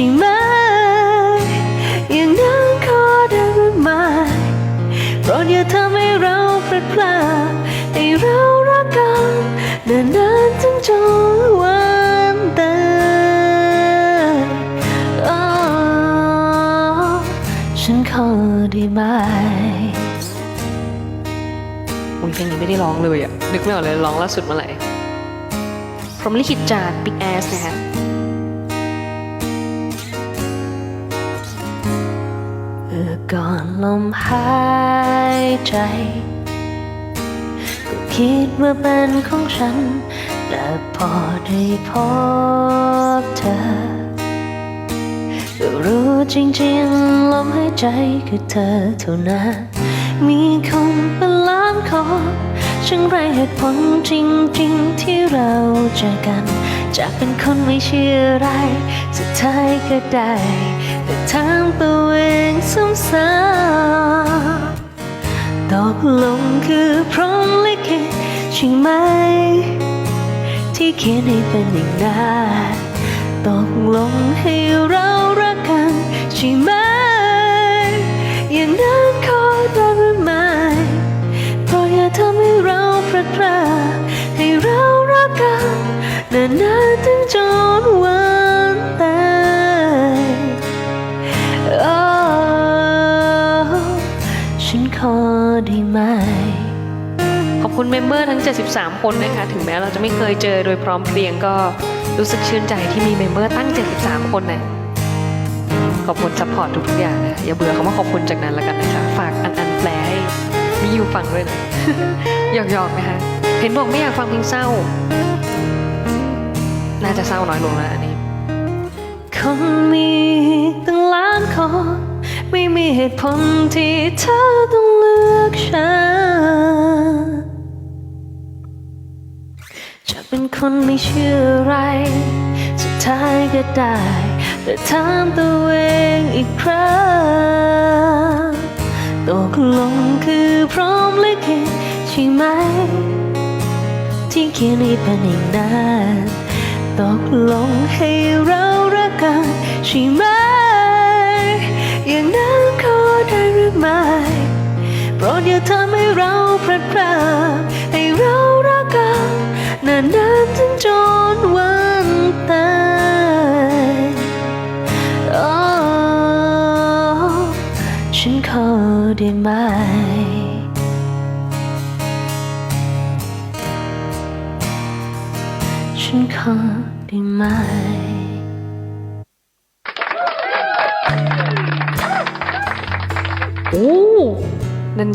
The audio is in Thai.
ช่ไหม อย่างนั้นขอได้หรือไม่โปรดอย่าทำให้เราพลาดพลาดให้เรารักกันนานๆถึงจนวันตายอ๋อฉันขอได้ไหมอุ้ยเพลงนี้ไม่ได้ร้องเลยอะนึกไม่ออกเลยร้องล่าสุดเมื่อไหร่พรหมลิขิตจาก Big Ass นะฮะ ลมหายใจ ก็คิดว่าเป็นของฉัน แต่พอได้พบเธอ ก็รู้จริงๆลมหายใจคือเธอเท่านั้น มีคงเป็นล้านขอช่างไรเหตุผลจริงๆที่เราเจอกัน จากเป็นคนไม่เชื่อไรสุดท้ายก็ได้แต่ถามตัวเองซ้ำๆ ตกลงคือพร้อมลิขิตใช่ไหม ที่เขียนให้เป็นอย่างนั้นตกลงให้เรารักกันใช่ไหม อย่างนั้นขอได้หรือไม่เพราะอย่าทำให้เราพลาดพลาดให้เรารักกันนาน คุณเมมเบอร์ทั้ง 73 คนนะคะ ถึงแม้เราจะไม่เคยเจอโดยพร้อมเพรียงก็รู้สึกชื่นใจที่มีเมมเบอร์ตั้ง 73 คนนะขอบคุณซัพพอร์ตทุกๆอย่างนะ อย่าเบื่อคำว่าขอบคุณจากนั้นแล้วกันนะคะ ฝากอันอันแปลให้มีอยู่ฟังด้วยนะหยอกๆนะคะ เห็นบอกไม่อยากฟังเพลงเศร้า น่าจะเศร้าน้อยลงแล้วอันนี้คนมีตั้งล้านคนไม่มีเหตุผลที่เธอต้องเลือกฉัน เป็นคนไม่เชื่ออะไร สุดท้ายก็ได้ แต่ถามตัวเองอีกครั้งตกลงคือพร้อมลิขิตใช่ไหม ที่เขียนให้เป็นอย่างนั้นตกลงให้เรารักกันใช่ไหม อย่างนั้นขอได้หรือไม่โปรดอย่าทำให้เรา ฉันขอได้ไหม ฉันขอได้ไหม